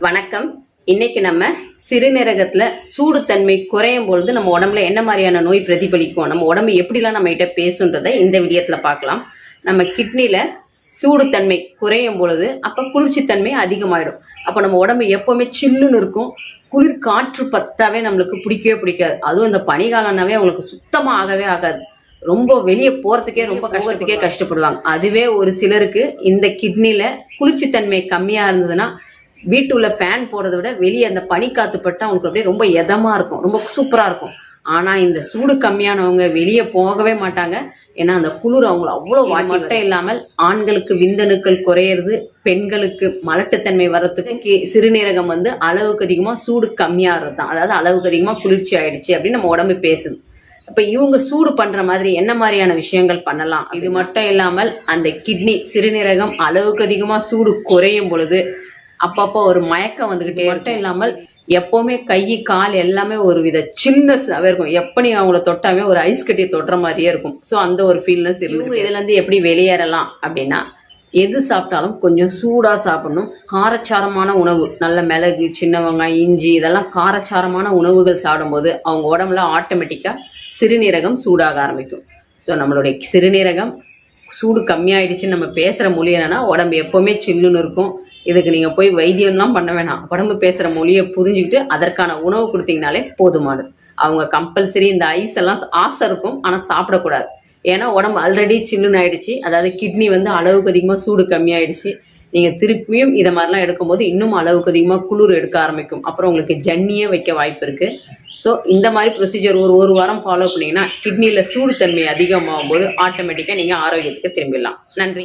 வணக்கம். இன்னைக்கு நம்ம சிறுநீரகத்துல சூடு தன்மை குறையும் பொழுது நம்ம உடம்புல என்ன மாதிரியான நோய் பிரதிபலிக்கும் நம்ம உடம்பு எப்படிலாம் நம்ம கிட்ட பேசுன்றதை இந்த விடயத்துல பார்க்கலாம். நம்ம கிட்னில சூடு தன்மை குறையும் பொழுது அப்ப குளிர்ச்சி தன்மை அதிகமாயிடும். அப்ப நம்ம உடம்பு எப்பவுமே சில்லுன்னு இருக்கும். குளிர் காற்று பத்தாவே நம்மளுக்கு பிடிக்கவே பிடிக்காது. அதுவும் இந்த பனிகாலம்னாவே அவங்களுக்கு சுத்தமா ஆகவே ஆகாது. ரொம்ப வெளியே போறதுக்கே ரொம்ப கஷ்டத்துக்கே கஷ்டப்படுவாங்க. அதுவே ஒரு சிலருக்கு இந்த கிட்னில குளிர்ச்சி தன்மை கம்மியா இருந்ததுன்னா வீட்டுள்ள ஃபேன் போடுறத விட வெளியே அந்த பனிக்காத்து பட்டு அவங்களுக்கு அப்படியே ரொம்ப எதமா இருக்கும். ரொம்ப சூப்பரா இருக்கும். ஆனா இந்த சூடு கம்மியானவங்க வெளியே போகவே மாட்டாங்க. ஏன்னா அந்த குளிர் அவங்கள அவ்வளவு வாட்டி மட்டும் இல்லாமல் ஆண்களுக்கு விந்தணுக்கள் குறையிறது பெண்களுக்கு மலட்டுத்தன்மை வர்றதுக்கு சிறுநீரகம் வந்து அளவுக்கு அதிகமா சூடு கம்மியாகிறது தான். அதாவது அளவுக்கு அதிகமா குளிர்ச்சி ஆயிடுச்சு அப்படின்னு நம்ம உடம்பு பேசுது. அப்ப இவங்க சூடு பண்ற மாதிரி என்ன மாதிரியான விஷயங்கள் பண்ணலாம்? இது மட்டும் இல்லாமல் அந்த கிட்னி சிறுநீரகம் அளவுக்கு அதிகமா சூடு குறையும் பொழுது அப்பப்போ ஒரு மயக்கம் வந்துகிட்டே மட்டும் இல்லாமல் எப்பவுமே கை கால் எல்லாமே ஒரு வித சில்னஸ்ஸாவே இருக்கும். எப்ப நீ அவங்கள தொட்டாமே ஒரு ஐஸ் கட்டியை தொடுற மாதிரியே இருக்கும். ஸோ அந்த ஒரு ஃபீல்னஸ் இவங்க இதுல இருந்து எப்படி வெளியேறலாம் அப்படின்னா எது சாப்பிட்டாலும் கொஞ்சம் சூடா சாப்பிடணும். காரச்சாரமான உணவு நல்ல மிளகு சின்ன வெங்காயம் இஞ்சி இதெல்லாம் காரச்சாரமான உணவுகள் சாப்பிடும்போது அவங்க உடம்புல ஆட்டோமேட்டிக்கா சிறுநீரகம் சூடாக ஆரம்பிக்கும். ஸோ நம்மளுடைய சிறுநீரகம் சூடு கம்மியாயிடுச்சுன்னு நம்ம பேசுற மொழி என்னன்னா உடம்பு எப்பவுமே சில்லுன்னு இருக்கும். இதுக்கு நீங்கள் போய் வைத்தியம்லாம் பண்ண வேணாம். உடம்பு பேசுகிற மொழியை புரிஞ்சுக்கிட்டு அதற்கான உணவு கொடுத்தீங்கனாலே போதுமானது. அவங்க கம்பல்சரி இந்த ஐஸ் எல்லாம் ஆசை இருக்கும் ஆனால் சாப்பிடக்கூடாது. ஏன்னா உடம்பு ஆல்ரெடி சில்லுன்னு ஆயிடுச்சு. அதாவது கிட்னி வந்து அளவுக்கு அதிகமாக சூடு கம்மியாயிடுச்சு. நீங்கள் திருப்பியும் இதை மாதிரிலாம் எடுக்கும்போது இன்னும் அளவுக்கு அதிகமாக குளிர் எடுக்க ஆரம்பிக்கும். அப்புறம் உங்களுக்கு ஜன்னியே வைக்க வாய்ப்பு இருக்குது ஸோ இந்த மாதிரி ப்ரொசீஜர் ஒரு ஒரு வாரம் ஃபாலோ பண்ணிங்கன்னா கிட்னியில் சூடு தன்மை அதிகமாகும் போது ஆட்டோமேட்டிக்காக நீங்கள் ஆரோக்கியத்துக்கு திரும்பிடலாம். நன்றி.